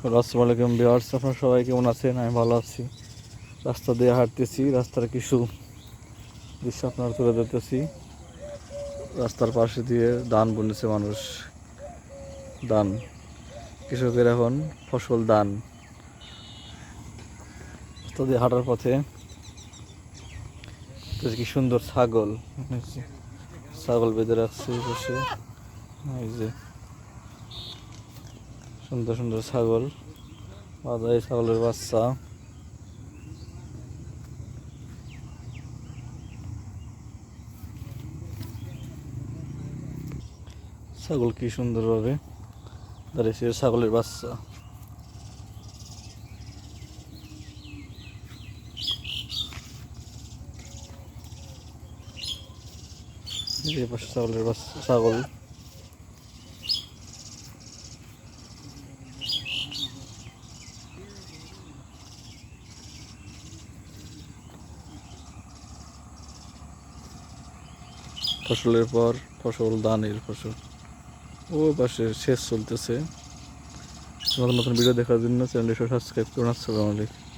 আসসালামু আলাইকুম বিহার্স আপনারা সবাই কেমন আছেন? আমি ভালো আছি। রাস্তা দিয়ে হাঁটতেছি। রাস্তার কিছু দৃশ্য আপনার তুলে ধরতেছি। রাস্তার পাশে দিয়ে ধান বুনেছে মানুষ। ধান। কৃষকের এখন ফসল ধান। রাস্তা দিয়ে হাঁটার পথে কি সুন্দর ছাগল। ছাগল বেঁধে রাখছে পাশে। এই যে সুন্দর সুন্দর ছাগল এই ছাগলের বাচ্চা। ছাগল কি সুন্দরভাবে দাঁড়িয়েছে ছাগলের বাচ্চা। ছাগলের বাচ্চা, ছাগল। ফসলের পর ফসল, ধানের ফসল। ও পাশে শেষ চলতেছে। নতুন নতুন ভিডিও দেখার জন্য চ্যানেলটি সাবস্ক্রাইব করুন। আসসালামু আলাইকুম।